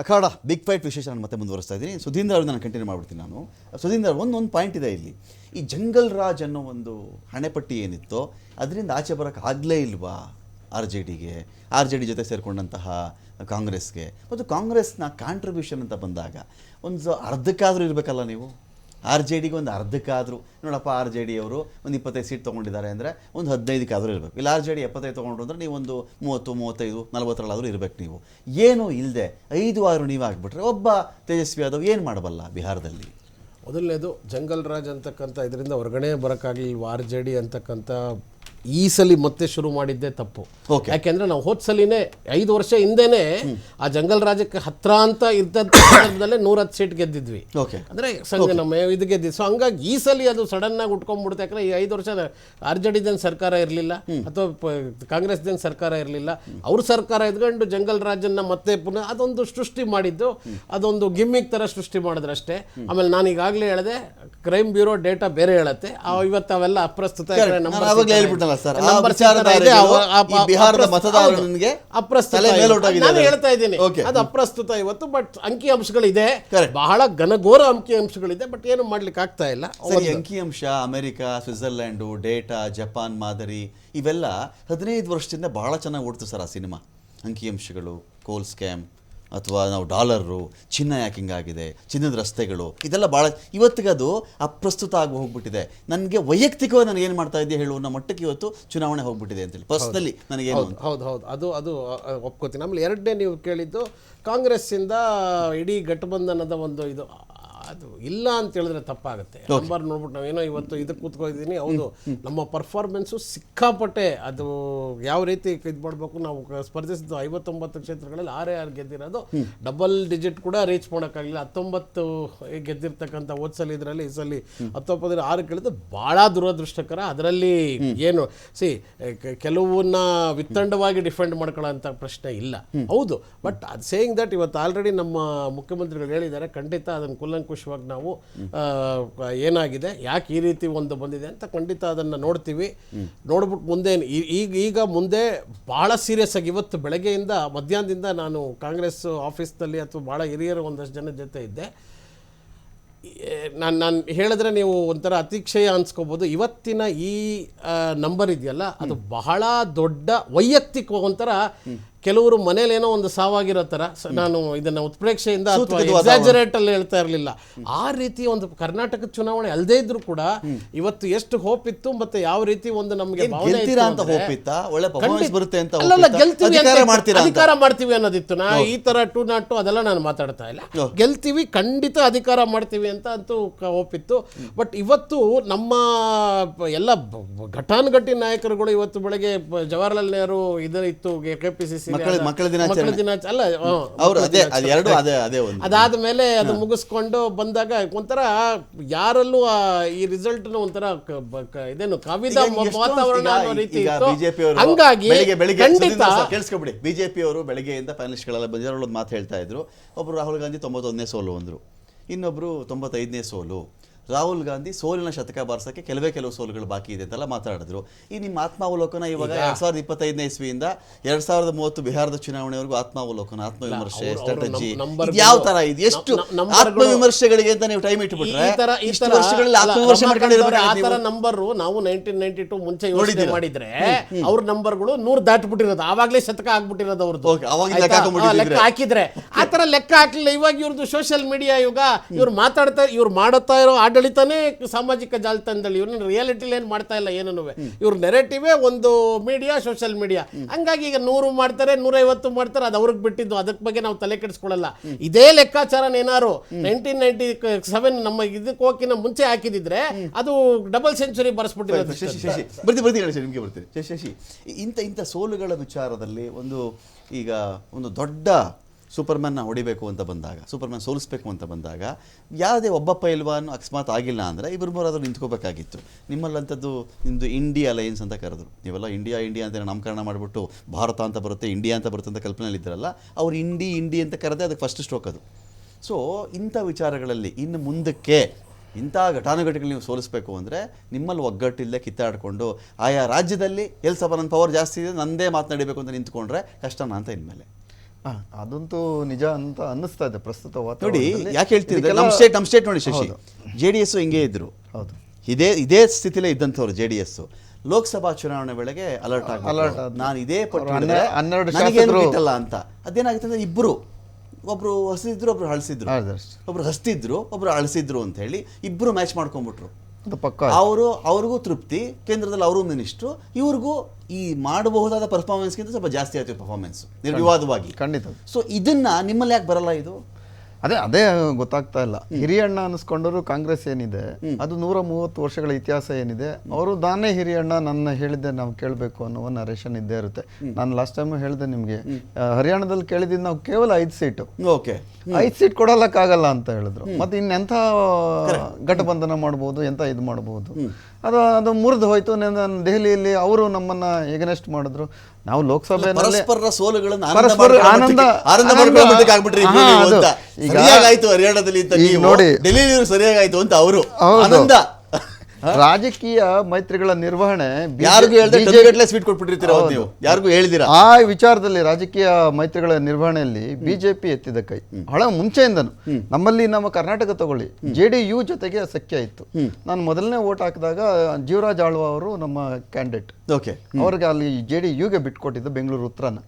ಅಖಾಡ big fight ವಿಶೇಷ ನಾನು ಮತ್ತೆ ಮುಂದುವರಿಸ್ತಾ ಇದ್ದೀನಿ. ಸುಧೀಂದ್ರ ಅವ್ರನ್ನ ನಾನು ಕಂಟಿನ್ಯೂ ಮಾಡ್ಬಿಡ್ತೀನಿ ನಾನು. ಸುಧೀಂದ್ರ ಒಂದು ಒಂದು ಪಾಯಿಂಟ್ ಇದೆ ಇಲ್ಲಿ. ಈ ಜಂಗಲ್ ರಾಜ್ ಅನ್ನೋ ಒಂದು ಹಣೆಪಟ್ಟಿ ಏನಿತ್ತೋ, ಅದರಿಂದ ಆಚೆ ಬರೋಕ್ಕೆ ಆಗಲೇ ಇಲ್ವಾ ಆರ್ ಜೆ ಡಿಗೆ? ಆರ್ ಜೆ ಡಿ ಜೊತೆ ಸೇರಿಕೊಂಡಂತಹ ಕಾಂಗ್ರೆಸ್ಗೆ. ಮತ್ತು ಕಾಂಗ್ರೆಸ್ನ ಕಾಂಟ್ರಿಬ್ಯೂಷನ್ ಅಂತ ಬಂದಾಗ, ಒಂದು ಅರ್ಧಕ್ಕಾದರೂ ಇರಬೇಕಲ್ಲ ನೀವು? ಆರ್ ಜೆ ಡಿಗೆ ಒಂದು ಅರ್ಧಕ್ಕಾದರೂ, ನೋಡಪ್ಪ ಆರ್ ಜೆ ಡಿ ಅವರು ಒಂದು ಇಪ್ಪತ್ತೈದು ಸೀಟ್ ತೊಗೊಂಡಿದ್ದಾರೆ ಅಂದರೆ ಒಂದು ಹದಿನೈದಕ್ಕಾದರೂ ಇರಬೇಕು. ಇಲ್ಲ, ಆರ್ ಜೆ ಡಿ ಎಪ್ಪತ್ತೈದು ತೊಗೊಂಡ್ರು ಅಂದರೆ ನೀವು ಒಂದು ಮೂವತ್ತು, ಮೂವತ್ತೈದು, ನಲವತ್ತರಲ್ಲಾದರೂ ಇರಬೇಕು ನೀವು. ಏನೂ ಇಲ್ಲದೆ ಐದು ಆರು ನೀವು ಆಗಿಬಿಟ್ರೆ ಒಬ್ಬ ತೇಜಸ್ವಿ ಯಾದವ್ ಏನು ಮಾಡಬಲ್ಲ ಬಿಹಾರದಲ್ಲಿ? ಮೊದಲನೇದು, ಜಂಗಲ್ ರಾಜ್ ಅಂತಕ್ಕಂಥ, ಇದರಿಂದ ಹೊರಗಡೆ ಬರೋಕ್ಕಾಗಲಿಲ್ಲ ಆರ್ ಜೆ ಡಿ ಅಂತಕ್ಕಂಥ ಈ ಸಲ ಮತ್ತೆ ಶುರು ಮಾಡಿದ್ದೆ ತಪ್ಪು. ಯಾಕೆಂದ್ರೆ ನಾವು ಹೋದ್ ಸಲಿನೇ ಐದು ವರ್ಷ ಹಿಂದೆನೆ ಆ ಜಂಗಲ್ ರಾಜಕ್ಕೆ ಹತ್ರ ಅಂತ ಇದ್ದಂಥ ಸಂದರ್ಭದಲ್ಲೇ ನೂರತ್ತು ಸೀಟ್ ಗೆದ್ದಿದ್ವಿ. ಅಂದ್ರೆ ಸಂಘ ನಮ್ಮ ಇದು ಗೆದ್ದಿದ್ವಿ ಸೊ ಹಂಗಾಗಿ ಈ ಸಲ ಅದು ಸಡನ್ ಆಗಿ ಉಟ್ಕೊಂಡ್ಬಿಡುತ್ತೆ. ಯಾಕಂದ್ರೆ ಈ ಐದು ವರ್ಷ ಆರ್ ಜೆ ಡಿದೇನು ಸರ್ಕಾರ ಇರಲಿಲ್ಲ ಅಥವಾ ಕಾಂಗ್ರೆಸ್ದೇನು ಸರ್ಕಾರ ಇರಲಿಲ್ಲ ಅವ್ರ ಸರ್ಕಾರ ಇದ್ಕೊಂಡು ಜಂಗಲ್ ರಾಜನ್ನ ಮತ್ತೆ ಪುನಃ ಅದೊಂದು ಸೃಷ್ಟಿ ಮಾಡಿದ್ದು ಅದೊಂದು ಗಿಮ್ಮಿಕ್ ತರ ಸೃಷ್ಟಿ ಮಾಡಿದ್ರಷ್ಟೇ ಆಮೇಲೆ ನಾನು ಈಗಾಗಲೇ ಹೇಳಿದೆ ಕ್ರೈಮ್ ಬ್ಯೂರೋ ಡೇಟಾ ಬೇರೆ ಹೇಳುತ್ತೆ. ಆ ಇವತ್ತು ಅವೆಲ್ಲ ಅಪ್ರಸ್ತುತ ಸರ್, ಆ ವಿಚಾರಧಾರೆಗಳು ಈ ಬಿಹಾರದ ಮತದಾರನಿಗೆ ತಲೆ ಮೇಲೋಟಾಗಿದೆ ನಾನು ಅದು. ಹೇಳ್ತಾ ಇದ್ದೀನಿ. Okay. ಅದು ಅಪ್ರಸ್ತುತ ಇವತ್ತು ಬಟ್ ಅಂಕಿ ಅಂಶಗಳಿದೆ. Correct. ಬಹಳ ಘನಘೋರ ಅಂಕಿ ಅಂಶಗಳಿದೆ ಬಟ್ ಏನು ಮಾಡ್ಲಿಕ್ಕೆ ಆಗ್ತಾ ಇಲ್ಲ. ಸರಿ ಅಂಕಿಅಂಶ ಅಮೆರಿಕ ಸ್ವಿಟ್ಜರ್ಲೆಂಡ್ ಡೇಟಾ ಜಪಾನ್ ಮಾದರಿ ಇವೆಲ್ಲ ಹದಿನೈದು ವರ್ಷದಿಂದ ಬಹಳ ಚೆನ್ನಾಗಿ ಓಡ್ತು ಸರ್ ಆ ಸಿನಿಮಾ. ಅಂಕಿಅಂಶಗಳು ಕೋಲ್ ಸ್ಕ್ಯಾಮ್ ಅಥವಾ ನಾವು ಡಾಲರು ಚಿನ್ನ ಯಾಕೆ ಹಿಂಗಾಗಿದೆ ಚಿನ್ನದ ರಸ್ತೆಗಳು ಇದೆಲ್ಲ ಭಾಳ ಇವತ್ತಿಗೆ ಅದು ಅಪ್ರಸ್ತುತ ಆಗಿ ಹೋಗ್ಬಿಟ್ಟಿದೆ. ನನಗೆ ವೈಯಕ್ತಿಕವಾಗಿ ನನಗೆ ಏನು ಮಾಡ್ತಾ ಇದೆಯಾ ಹೇಳುವ ಮಟ್ಟಕ್ಕೆ ಇವತ್ತು ಚುನಾವಣೆ ಹೋಗ್ಬಿಟ್ಟಿದೆ ಅಂತೇಳಿ. ಪರ್ಸ್ನಲಿ ನನಗೆ ಹೌದು ಹೌದು ಅದು ಅದು ಒಪ್ಕೋತೀನಿ. ಆಮೇಲೆ ಎರಡನೇ ನೀವು ಕೇಳಿದ್ದು ಕಾಂಗ್ರೆಸ್ಸಿಂದ ಇಡೀ ಘಟಬಂಧನದ ಒಂದು ಇದು. ಅದು ಇಲ್ಲ ಅಂತ ಹೇಳಿದ್ರೆ ತಪ್ಪಾಗುತ್ತೆ. ನಂಬರ್ ನೋಡ್ಬಿಟ್ಟು ನಾವೇನೋ ಇವತ್ತು ಇದಕ್ಕೆ ಕೂತ್ಕೊಂಡಿದ್ದೀನಿ ಹೌದು. ನಮ್ಮ ಪರ್ಫಾರ್ಮೆನ್ಸು ಸಿಕ್ಕಾಪಟ್ಟೆ ಅದು ಯಾವ ರೀತಿ ಇದು ಮಾಡಬೇಕು ನಾವು ಸ್ಪರ್ಧಿಸಿದ್ದು ಐವತ್ತೊಂಬತ್ತು ಕ್ಷೇತ್ರಗಳಲ್ಲಿ ಆರೇ ಆರು ಗೆದ್ದಿರೋದು. ಡಬಲ್ ಡಿಜಿಟ್ ಕೂಡ ರೀಚ್ ಮಾಡೋಕ್ಕಾಗಲಿಲ್ಲ. ಹತ್ತೊಂಬತ್ತು ಗೆದ್ದಿರ್ತಕ್ಕಂಥ ಓದ್ಸಲ ಇದರಲ್ಲಿ ಈ ಸಲ ಹತ್ತೊಂಬತ್ತರ ಆರು ಕೇಳಿದ್ರೆ ಭಾಳ ದುರದೃಷ್ಟಕರ. ಅದರಲ್ಲಿ ಏನು ಸಿ ಕೆಲವನ್ನ ವಿತ್ತಂಡವಾಗಿ ಡಿಫೆಂಡ್ ಮಾಡ್ಕೊಳ್ಳೋಂಥ ಪ್ರಶ್ನೆ ಇಲ್ಲ. ಹೌದು. ಬಟ್ ಅದು ಸೇಯಿಂಗ್ ದಟ್ ಇವತ್ತು ಆಲ್ರೆಡಿ ನಮ್ಮ ಮುಖ್ಯಮಂತ್ರಿಗಳು ಹೇಳಿದ್ದಾರೆ ಖಂಡಿತ ಅದನ್ನು ಕುಲ್ಲಂಕುಷವಾಗಿ ನಾವು ಏನಾಗಿದೆ ಯಾಕೆ ಈ ರೀತಿ ಒಂದು ಬಂದಿದೆ ಅಂತ ಖಂಡಿತ ಅದನ್ನು ನೋಡ್ತೀವಿ. ನೋಡ್ಬಿಟ್ಟು ಮುಂದೆ ಈಗ ಈಗ ಮುಂದೆ ಭಾಳ ಸೀರಿಯಸ್ ಆಗಿ ಇವತ್ತು ಬೆಳಗ್ಗೆಯಿಂದ ಮಧ್ಯಾಹ್ನದಿಂದ ನಾನು ಕಾಂಗ್ರೆಸ್ ಆಫೀಸ್ನಲ್ಲಿ ಅಥವಾ ಭಾಳ ಹಿರಿಯರು ಒಂದಷ್ಟು ಜನ ಜೊತೆ ಇದ್ದೆ. ನಾನು ನಾನು ಹೇಳಿದ್ರೆ ನೀವು ಒಂಥರ ಅತಿಕ್ಷಯ ಅನ್ಸ್ಕೋಬೋದು. ಇವತ್ತಿನ ಈ ನಂಬರ್ ಇದೆಯಲ್ಲ ಅದು ಬಹಳ ದೊಡ್ಡ ವೈಯಕ್ತಿಕ ಒಂಥರ ಕೆಲವರು ಮನೇಲಿ ಏನೋ ಒಂದು ಸಾವಾಗಿರೋ ತರ ನಾನು ಇದನ್ನ ಉತ್ಪ್ರೇಕ್ಷೆಯಿಂದ ಎಕ್ಸಾಜರೇಟ್ ಅಲ್ಲಿ ಹೇಳ್ತಾ ಇರಲಿಲ್ಲ. ಆ ರೀತಿ ಒಂದು ಕರ್ನಾಟಕ ಚುನಾವಣೆ ಅಲ್ಲದೇ ಇದ್ರು ಕೂಡ ಇವತ್ತು ಎಷ್ಟು ಹೋಪ್ ಇತ್ತು ಮತ್ತೆ ಯಾವ ರೀತಿ ಒಂದು ನಮಗೆ ಅಧಿಕಾರ ಮಾಡ್ತೀವಿ ಅನ್ನೋದಿತ್ತು. ನಾ ಈ ತರ ಟು ನಾಟ್ ಟು ಅದೆಲ್ಲ ನಾನು ಮಾತಾಡ್ತಾ ಇಲ್ಲ. ಗೆಲ್ತೀವಿ ಖಂಡಿತ ಅಧಿಕಾರ ಮಾಡ್ತೀವಿ ಅಂತ ಅಂತೂ ಹೋಪ್ ಇತ್ತು. ಬಟ್ ಇವತ್ತು ನಮ್ಮ ಎಲ್ಲ ಘಟಾನುಘಟಿ ನಾಯಕರುಗಳು ಇವತ್ತು ಬೆಳಗ್ಗೆ ಜವಾಹರಲಾಲ್ ಜವಾಹರ್ಲಾಲ್ ನೆಹರು ಇದರ ಇತ್ತು ಕೆ ಪಿ ಸಿ ಸಿ ಮಕ್ಕಳ- ಮಕ್ಕಳ ದಿನಾಚರಣೆ. ಅಲ್ಲ ಅವ್ರು ಅದೇ ಅದು ಎರಡು ಅದೇ ಅದೇ ಒಂದು. ಅದಾದ್ಮೇಲೆ ಅದು ಮುಗಿಸ್ಕೊಂಡು ಬಂದಾಗ ಒಂಥರ ಯಾರಲ್ಲೂ ಈ ರಿಸಲ್ಟ್ ಒಂಥರ ಇದೇನು ಕವಿದ ವಾತಾವರಣ ಅನ್ನೋ ರೀತಿ ಈಗ ಬಿಜೆಪಿ ಅವರು ಹಂಗಾಗಿ ಖಂಡಿತ ಕೇಳಿಸ್ಕೊಬಿಡಿ. ಬಿಜೆಪಿ ಅವರು ಬೆಳಗ್ಗೆಯಿಂದ ಪ್ಯಾನಲಿಸ್ಟ್ಗಳೆಲ್ಲ ಬಂದಿರೋ ಮಾತು ಹೇಳ್ತಾ ಇದ್ರು. ಒಬ್ರು ರಾಹುಲ್ ಗಾಂಧಿ ತೊಂಬತ್ತೊಂದನೇ ಸೋಲು ಅಂದ್ರು. ಇನ್ನೊಬ್ರು ತೊಂಬತ್ತೈದನೇ ಸೋಲು. ರಾಹುಲ್ ಗಾಂಧಿ ಸೋಲಿನ ಶತಕ ಬಾರಿಸೋಕ್ಕೆ ಕೆಲವೇ ಕೆಲವು ಸೋಲುಗಳು ಬಾಕಿ ಇದೆ ಅಂತೆಲ್ಲ ಮಾತಾಡಿದ್ರು. ಈ ನಿಮ್ಮ ಆತ್ಮಾವಲೋಕನ ಇವಾಗ ಎರಡ್ ಸಾವಿರದ ಇಪ್ಪತ್ತೈದನೇ ಇಸ್ವಿಯಿಂದ ಎರಡ್ ಸಾವಿರದ ಮೂವತ್ತು ಬಿಹಾರದ ಚುನಾವಣೆವರೆಗೂ ಆತ್ಮಾವಲೋಕನ ಆತ್ಮವಿಮರ್ಶೆ ಸ್ಟ್ರಾಟಜಿ. ಯಾವ ತರ ಇದು? ಎಷ್ಟು ಆತ್ಮವಿಮರ್ಶೆಗಳಿಗೆ ಅಂತ ನೀವು ಟೈಮ್ ಇಟ್ಬಿಟ್ರೆ ವರ್ಷಗಳಲ್ಲಿ ಆ ತರ ನಂಬರ್ ನಾವು ನೈನ್ಟೀನ್ ನೈನ್ಟಿ ಟು ಮುಂಚೆ ಯೋಚನೆ? ಮಾಡಿದ್ರೆ ಅವ್ರ ನಂಬರ್ಗಳು ನೂರ್ ದಾಟ್ಬಿಟ್ಟಿರೋದು. ಆವಾಗಲೇ ಶತಕ ಆಗ್ಬಿಟ್ಟಿರೋದು ಅವ್ರದ್ದು. ಲೆಕ್ಕ ಹಾಕಿದ್ರೆ. ಆ ತರ ಲೆಕ್ಕ ಹಾಕ್ಲಿಲ್ಲ. ಇವಾಗ ಇವ್ರದ್ದು ಸೋಷಿಯಲ್ ಮೀಡಿಯಾ ಯುಗ ಇವ್ರು ಮಾತಾಡ್ತಾ ಇವ್ರು ಮಾಡುತ್ತಾ ಇರೋ ಆಡಳಿತನೇ ಸಾಮಾಜಿಕ ಜಾಲತಾಣದಲ್ಲಿ ಇವ್ರನ್ನ ರಿಯಾಲಿಟಿಲಿ ಏನು ಮಾಡ್ತಾ ಇಲ್ಲ ಏನೂ ಇವ್ರ ನೆರೆಟಿವೇ ಒಂದು ಮೀಡಿಯಾ ಸೋಷಿಯಲ್ ಮೀಡಿಯಾ ಹಂಗಾಗಿ ಈಗ ನೂರು ಮಾಡ್ತಾರೆ ನೂರೈವತ್ತು ಮಾಡ್ತಾರೆ ಅದು ಅವ್ರಿಗೆ ಬಿಟ್ಟಿದ್ದು. ಅದಕ್ಕೆ ಬಗ್ಗೆ ನಾವು ತಲೆ ಕೆಡಿಸ್ಕೊಳ್ಳಲ್ಲ ಇದೇ ಲೆಕ್ಕಾಚಾರ ಏನಾರು ನೈನ್ಟೀನ್ ನೈನ್ಟಿ ಸೆವೆನ್ ನಮ್ಮ ಇದಕ್ಕೆ ಹೋಗಿನ ಮುಂಚೆ ಹಾಕಿದಿದ್ರೆ ಅದು ಡಬಲ್ ಸೆಂಚುರಿ ಬರ್ಸ್ಬಿಟ್ಟಿರೋದು ಬರ್ತಿ ಬರ್ತಿ ನಿಮಗೆ ಬರ್ತೀವಿ ಶಶಿ. ಇಂಥ ಇಂಥ ಸೋಲುಗಳ ವಿಚಾರದಲ್ಲಿ ಒಂದು ಈಗ ಒಂದು ದೊಡ್ಡ ಸೂಪರ್ಮ್ಯಾನ್ನ ಹೊಡಿಬೇಕು ಅಂತ ಬಂದಾಗ ಸೂಪರ್ಮ್ಯಾನ್ ಸೋಲಿಸ್ಬೇಕು ಅಂತ ಬಂದಾಗ, ಯಾವುದೇ ಒಬ್ಬ ಪೈಲ್ವಾನ್ ಅಕಸ್ಮಾತ್ ಆಗಿಲ್ಲ ಅಂದರೆ ಇಬ್ಬರು ಮೂರಾದರೂ ನಿಂತ್ಕೋಬೇಕಾಗಿತ್ತು. ನಿಮ್ಮಲ್ಲಂಥದ್ದು ನಿಮ್ಮದು ಇಂಡಿಯಾ ಅಲಯನ್ಸ್ ಅಂತ ಕರೆದ್ರು. ನೀವೆಲ್ಲ ಇಂಡಿಯಾ ಇಂಡಿಯಾ ಅಂತ ನಾಮಕರಣ ಮಾಡಿಬಿಟ್ಟು ಭಾರತ ಅಂತ ಬರುತ್ತೆ, ಇಂಡಿಯಾ ಅಂತ ಬರುತ್ತೆ ಅಂತ ಕಲ್ಪನೆಯಲ್ಲಿದ್ದಾರಲ್ಲ, ಅವ್ರು ಇಂಡಿ ಇಂಡಿ ಅಂತ ಕರೆದೇ ಅದಕ್ಕೆ ಫಸ್ಟ್ ಸ್ಟ್ರೋಕ್ ಅದು. ಸೊ ಇಂಥ ವಿಚಾರಗಳಲ್ಲಿ ಇನ್ನು ಮುಂದಕ್ಕೆ ಇಂಥ ಘಟಾನುಘಟಿಗಳು ನೀವು ಸೋಲಿಸಬೇಕು ಅಂದರೆ ನಿಮ್ಮಲ್ಲಿ ಒಗ್ಗಟ್ಟಿಲ್ಲದೆ ಕಿತ್ತಾಡಿಕೊಂಡು ಆಯಾ ರಾಜ್ಯದಲ್ಲಿ ಎಲ್ಲಿ ಸ್ವಲ್ಪ ಪವರ್ ಜಾಸ್ತಿ ಇದೆ, ನಂದೇ ಮಾತನಾಡಬೇಕು ಅಂತ ನಿಂತ್ಕೊಂಡ್ರೆ ಕಷ್ಟನಾ ಅಂತ ಇನ್ಮೇಲೆ. ಅದಂತೂ ನಿಜ ಅಂತ ಅನ್ನಿಸ್ತಾ ಇದೆ ಪ್ರಸ್ತುತ ನೋಡಿ. ಯಾಕೆ ಹೇಳ್ತಿದ್ರೆ ನಮ್ಮ ಸ್ಟೇಟ್ ನಮ್ಮ ಸ್ಟೇಟ್ ನೋಡಿ ಶಶಿ. ಜೆ ಡಿ ಎಸ್ ಹಿಂಗೆ ಇದ್ರು. ಹೌದು. ಇದೇ ಇದೇ ಸ್ಥಿತಿಲೇ ಇದ್ದಂಥವ್ರು ಜೆ ಡಿ ಎಸ್ ಲೋಕಸಭಾ ಚುನಾವಣೆ ವೇಳೆಗೆ ಅಲರ್ಟ್ ಆಗ ಅಲರ್ಟ್. ನಾನು ಇದೇ ಪಟ್ಟು ಹನ್ನೆರಡು ಶಾಸಕರು- ಅಂತ. ಅದೇನಾಗುತ್ತೆ ಅಂದ್ರೆ ಇಬ್ಬರು ಒಬ್ರು ಹಸಿದ್ರು ಒಬ್ರು ಅಳಿಸಿದ್ರು. ಒಬ್ರು ಹಸ್ತಿದ್ರು ಒಬ್ರು ಅಳಿಸಿದ್ರು ಅಂತ ಹೇಳಿ ಇಬ್ಬರು ಮ್ಯಾಚ್ ಮಾಡ್ಕೊಂಡ್ಬಿಟ್ರು. ಅದು ಪಕ್ಕ ಅವರು ಅವ್ರಿಗೂ ತೃಪ್ತಿ ಕೇಂದ್ರದಲ್ಲಿ ಅವರು ಮಿನಿಸ್ಟ್ರು ಇವ್ರಿಗೂ ಈ ಮಾಡಬಹುದಾದ ಪರ್ಫಾರ್ಮೆನ್ಸ್ಗಿಂತ ಸ್ವಲ್ಪ ಜಾಸ್ತಿ ಆಯ್ತು ಪರ್ಫಾರ್ಮೆನ್ಸ್ ನಿರ್ವಿವಾದವಾಗಿ. ಖಂಡಿತ. ಸೊ ಇದನ್ನ ನಿಮ್ಮಲ್ಲಿ ಯಾಕೆ ಬರಲ್ಲ ಇದು? ಅದೇ ಅದೇ ಗೊತ್ತಾಗ್ತಾ ಇಲ್ಲ. ಹಿರಿಯಣ್ಣ ಅನಿಸ್ಕೊಂಡರು ಕಾಂಗ್ರೆಸ್ ಏನಿದೆ ಅದು ನೂರ ಮೂವತ್ತು ವರ್ಷಗಳ ಇತಿಹಾಸ ಏನಿದೆ ಅವರು ನಾನೇ ಹಿರಿಯಣ್ಣ ನನ್ನ ಹೇಳಿದ್ದೆ ನಾವು ಕೇಳಬೇಕು ಅನ್ನೋ ನರೇಷನ್ ಇದ್ದೇ ಇರುತ್ತೆ. ನಾನು ಲಾಸ್ಟ್ ಟೈಮ್ ಹೇಳಿದೆ ನಿಮಗೆ ಹರಿಯಾಣದಲ್ಲಿ ಕೇಳಿದ್ದು ನಾವು ಕೇವಲ ಐದು ಸೀಟು ಓಕೆ. ಐದು ಸೀಟ್ ಕೊಡಲಕ್ಕಾಗಲ್ಲ ಅಂತ ಹೇಳಿದ್ರು. ಮತ್ತೆ ಇನ್ನೆಂಥ ಗಠಬಂಧನ ಮಾಡ್ಬೋದು ಎಂತ ಇದು ಮಾಡ್ಬೋದು? ಅದು ಅದು ಮುರಿದು ಹೋಯ್ತು. ನನ್ನ ದೆಹಲಿಯಲ್ಲಿ ಅವರು ನಮ್ಮನ್ನ ಎಗನೆಸ್ಟ್ ಮಾಡಿದ್ರು. ನಾವು ಲೋಕಸಭೆ ಪರಸ್ಪರ ಸೋಲುಗಳನ್ನು ಆನಂದ ಆನಂದ-. ಅಂತ ಈಗ- ಈಗ ನೀವು ನೋಡಿ. ಡೆಲ್ಲಿ ಸರಿಯಾಗಾಯ್ತು ಅಂತ ಅವರು ಆನಂದ ರಾಜಕೀಯ ಮೈತ್ರಿಗಳ ನಿರ್ವಹಣೆ ಯಾರಿಗೂ ಸ್ವೀಟ್ ಕೊಟ್ಬಿಟ್ಟಿರ್ತೀರ ಅವತ್ತು ನೀವು? ಯಾರಿಗೂ ಹೇಳಿದಿರಾ ಆ ವಿಚಾರದಲ್ಲಿ ರಾಜಕೀಯ ಮೈತ್ರಿಗಳ ನಿರ್ವಹಣೆಯಲ್ಲಿ ಬಿಜೆಪಿ ಎತ್ತಿದ ಕೈ. ಬಹಳ ಮುಂಚೆಯಿಂದನು. ನಮ್ಮಲ್ಲಿ ನಮ್ಮ ಕರ್ನಾಟಕ ತಗೊಳ್ಳಿ. ಜೆ ಡಿ ಯು ಜೊತೆಗೆ ಸಖ್ಯ ಇತ್ತು. ನಾನು ಮೊದಲನೇ ಓಟ್ ಹಾಕಿದಾಗ ಜೀವರಾಜ್ ಆಳ್ವ ಅವರು ನಮ್ಮ ಕ್ಯಾಂಡಿಡೇಟ್. ಓಕೆ. ಅವ್ರಿಗೆ ಅಲ್ಲಿ ಜೆ ಡಿ ಯುಗೆ ಬಿಟ್ಕೊಟ್ಟಿದ್ದು ಬೆಂಗಳೂರು ಉತ್ತರನ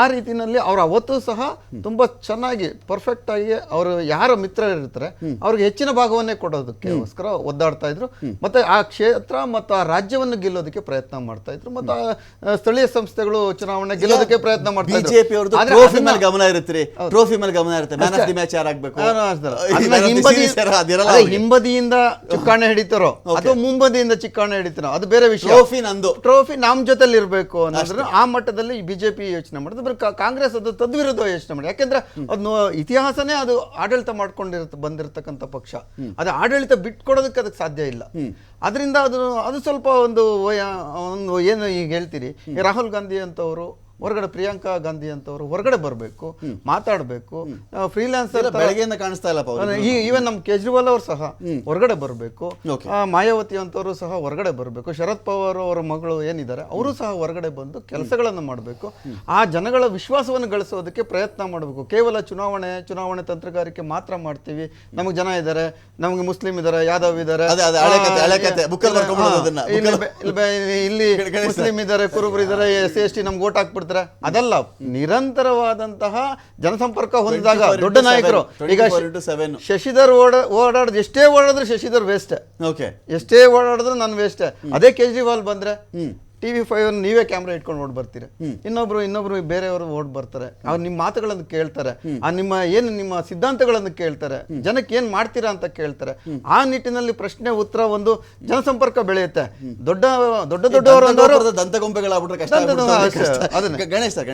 ಆ ರೀತಿನಲ್ಲಿ ಅವ್ರ ಅವತ್ತು ಸಹ ತುಂಬಾ ಚೆನ್ನಾಗಿ ಪರ್ಫೆಕ್ಟ್ ಆಗಿ ಅವರು ಯಾರ ಮಿತ್ರರಿರ್ತಾರೆ ಅವ್ರಿಗೆ ಹೆಚ್ಚಿನ ಭಾಗವನ್ನೇ ಕೊಡೋದಕ್ಕೋಸ್ಕರ ಒದ್ದಾಡ್ತಾ ಇದ್ರು. ಮತ್ತೆ ಆ ಕ್ಷೇತ್ರ ಮತ್ತು ಆ ರಾಜ್ಯವನ್ನು ಗೆಲ್ಲೋದಕ್ಕೆ ಪ್ರಯತ್ನ ಮಾಡ್ತಾ ಇದ್ರು ಮತ್ತು ಆ, ಸ್ಥಳೀಯ ಸಂಸ್ಥೆಗಳು ಚುನಾವಣೆ ಗೆಲ್ಲೋದಕ್ಕೆ ಪ್ರಯತ್ನ ಮಾಡ್ತಾ ಬಿಜೆಪಿ ಅವ್ರದ್ದು ಆದ್ರೆ ಟ್ರೋಫಿ ಮೇಲೆ ಗಮನ ಇರುತ್ತೆ ಟ್ರೋಫಿ ಮೇಲೆ ಗಮನ ಇರುತ್ತೆ. ಮ್ಯಾನ್ ಆಫ್ ದಿ ಮ್ಯಾಚ್ ಯಾರಾಗಬೇಕು. ಅದನ್ನ ಹಿಂಬದಿ- ಅದಿರಲ್ಲ ಅದೇ ಹಿಂಬದಿಯಿಂದ ಚುಕ್ಕಾಣಿ ಹಿಡಿತಾರೋ? ಅಥವಾ ಮುಂಬದಿಯಿಂದ ಚಿಕ್ಕಾಣೆ ಹಿಡಿತಾರೋ? ಅದು ಬೇರೆ ವಿಷಯ. ಟ್ರೋಫಿ ನಂದು. ಟ್ರೋಫಿ ನಮ್ಮ ಜೊತೆಲಿ ಇರಬೇಕು ಅನ್ನೋದ್ರ ಆ ಮಟ್ಟದಲ್ಲಿ ಬಿಜೆಪಿ ಯೋಚನೆ ಮಾಡಿದ್ರೆ ಬರೀ ಕಾ- ಕಾಂಗ್ರೆಸ್ ಅದು ತದ್ವಿರುದ್ಧ ಯೋಚನೆ ಮಾಡಿ. ಯಾಕೆಂದ್ರೆ ಅದು ಇತಿಹಾಸನೇ ಅದು ಆಡಳಿತ ಮಾಡ್ಕೊಂಡಿರತ್ತ ಬಂದಿರತಕ್ಕಂಥ ಪಕ್ಷ. ಅದು ಆಡಳಿತ ಬಿಟ್ಕೊಡೋದಕ್ಕೆ ಅದಕ್ಕೆ ಸಾಧ್ಯ ಇಲ್ಲ. ಅದರಿಂದ ಅದು ಅದು ಸ್ವಲ್ಪ ಒಂದು ಏನು ಈಗ ಹೇಳ್ತೀರಿ ರಾಹುಲ್ ಗಾಂಧಿ ಅಂತವರು ಹೊರಗಡೆ ಪ್ರಿಯಾಂಕಾ ಗಾಂಧಿ ಅಂತವರು ಹೊರಗಡೆ ಬರಬೇಕು ಮಾತಾಡಬೇಕು. ಫ್ರೀಲಾನ್ಸರ್ ಬೆಳಗ್ಗೆಯಿಂದ ಕಾಣಿಸ್ತಾ ಅವರು. ಈವನ್ ನಮ್ಮ ಕೇಜ್ರಿವಾಲ್ ಅವರು ಸಹ ಹೊರಗಡೆ ಬರಬೇಕು. ಮಾಯಾವತಿ ಅಂತವರು ಸಹ ಹೊರಗಡೆ ಬರಬೇಕು. ಶರದ್ ಪವಾರ್ ಅವರ ಮಗಳು ಏನಿದ್ದಾರೆ ಅವರು ಸಹ ಹೊರಗಡೆ ಬಂದು ಕೆಲಸಗಳನ್ನು ಮಾಡಬೇಕು. ಆ ಜನಗಳ ವಿಶ್ವಾಸವನ್ನು ಗಳಿಸೋದಕ್ಕೆ ಪ್ರಯತ್ನ ಮಾಡಬೇಕು. ಕೇವಲ ಚುನಾವಣೆ ಚುನಾವಣೆ ತಂತ್ರಗಾರಿಕೆ ಮಾತ್ರ ಮಾಡ್ತೀವಿ. ನಮಗೆ ಜನ ಇದ್ದಾರೆ ನಮಗೆ ಮುಸ್ಲಿಂ ಇದ್ದಾರೆ ಯಾದವ್ ಇದ್ದಾರೆ. ಇಲ್ಲಿ ಇಲ್ಲಿ ಇಲ್ಲಿ. ಮುಸ್ಲಿಂ ಇದ್ದಾರೆ ಕುರುಬರು ಇದ್ದಾರೆ ಎಸ್ ಸಿ ಎಸ್ ಟಿ ನಮ್ಗೆ ಓಟ್ ಹಾಕ್ಬಿಡ್ತಾರೆ. ಅದಲ್ಲ ನಿರಂತರವಾದಂತಹ ಜನಸಂಪರ್ಕ ಹೊಂದಿದಾಗ ದೊಡ್ಡ ನಾಯಕರು. ಈಗ 24 into 7. ಶಶಿಧರ್ ಓಡ ಓಡಾಡೋದು ಎಷ್ಟೇ ಓಡಾಡಿದ್ರೆ ಶಶಿಧರ್ ವೇಸ್ಟ್ ಓಕೆ ಎಷ್ಟೇ ಓಡಾಡಿದ್ರೆ ನಾನು ವೇಸ್ಟ್ ಅದೇ ಕೇಜ್ರಿವಾಲ್ ಬಂದ್ರೆ ಟಿವಿ ಫೈವ್ ನೀವೇ ಕ್ಯಾಮ್ರಾ ಇಟ್ಕೊಂಡು ಓಡ್ ಬರ್ತೀರಿ. ಇನ್ನೊಬ್ರು ಇನ್ನೊಬ್ರು ಬೇರೆಯವರು ಓಡ್ ಬರ್ತಾರೆ. ಅವ್ರು ನಿಮ್ಮ ಮಾತುಗಳನ್ನು ಕೇಳ್ತಾರೆ. ಆ ನಿಮ್ಮ ಏನು ನಿಮ್ಮ ಸಿದ್ಧಾಂತಗಳನ್ನು ಕೇಳ್ತಾರೆ. ಜನಕ್ಕೆ ಏನ್ ಮಾಡ್ತೀರಾ ಅಂತ ಕೇಳ್ತಾರೆ. ಆ ನಿಟ್ಟಿನಲ್ಲಿ ಪ್ರಶ್ನೆ ಉತ್ತರ ಒಂದು ಜನಸಂಪರ್ಕ ಬೆಳೆಯುತ್ತೆ. ದೊಡ್ಡ ದೊಡ್ಡ ದೊಡ್ಡವರು ದಂತಗೊಂಬೆಗಳಾಗ್ಬಿಟ್ರೆ. ಗಣೇಶ್.